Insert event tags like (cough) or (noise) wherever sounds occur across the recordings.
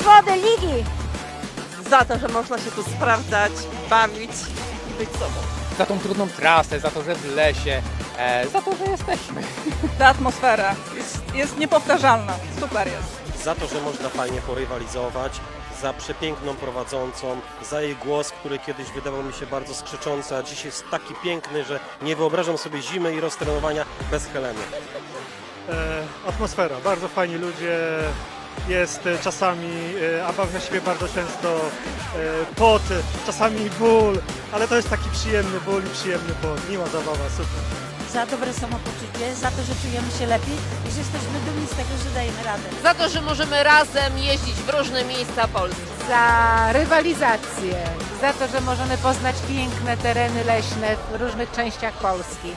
zawody ligi. Za to, że można się tu sprawdzać, bawić i być sobą. za tą trudną trasę, za to, że w lesie, e, za to, że jesteśmy. (laughs) Ta atmosfera jest, jest niepowtarzalna. Super jest. za to, że można fajnie porywalizować, za przepiękną prowadzącą, za jej głos, który kiedyś wydawał mi się bardzo skrzyczący, a dziś jest taki piękny, że nie wyobrażam sobie zimy i roztrenowania bez Heleny. E, atmosfera, bardzo fajni ludzie, jest e, czasami, e, a bawię siebie bardzo często e, pot, czasami ból, ale to jest taki przyjemny ból i przyjemny pot, miła zabawa, super. Za dobre samopoczucie, za to, że czujemy się lepiej i że jesteśmy dumni z tego, że dajemy radę. Za to, że możemy razem jeździć w różne miejsca Polski. za rywalizację, za to, że możemy poznać piękne tereny leśne w różnych częściach Polski,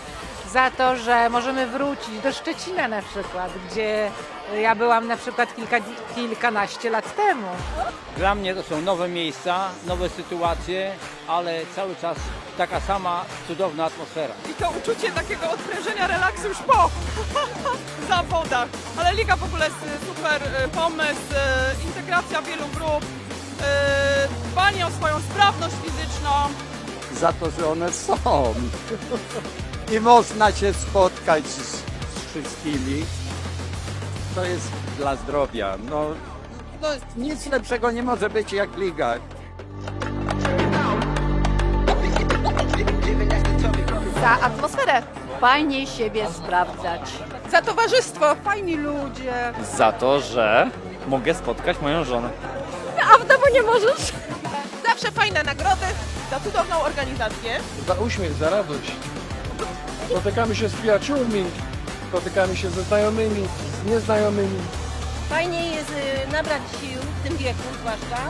za to, że możemy wrócić do Szczecina na przykład, gdzie ja byłam na przykład kilka, kilkanaście lat temu. Dla mnie to są nowe miejsca, nowe sytuacje, ale cały czas taka sama cudowna atmosfera. I to uczucie takiego odprężenia, relaksu już po (laughs) zawodach. Ale Liga w ogóle jest y, super y, pomysł, y, integracja wielu grup, dbanie o swoją sprawność fizyczną. za to, że one są. (laughs) I można się spotkać z, z wszystkimi. To jest dla zdrowia. No, no, nic lepszego nie może być jak liga. Za atmosferę. Fajnie siebie sprawdzać. Za towarzystwo, fajni ludzie. Za to, że mogę spotkać moją żonę. A w domu nie możesz? Zawsze fajne nagrody za cudowną organizację. Za uśmiech, za radość. Spotykamy się z przyjaciółmi, spotykamy się ze znajomymi, z nieznajomymi. Fajnie jest y, nabrać sił w tym wieku zwłaszcza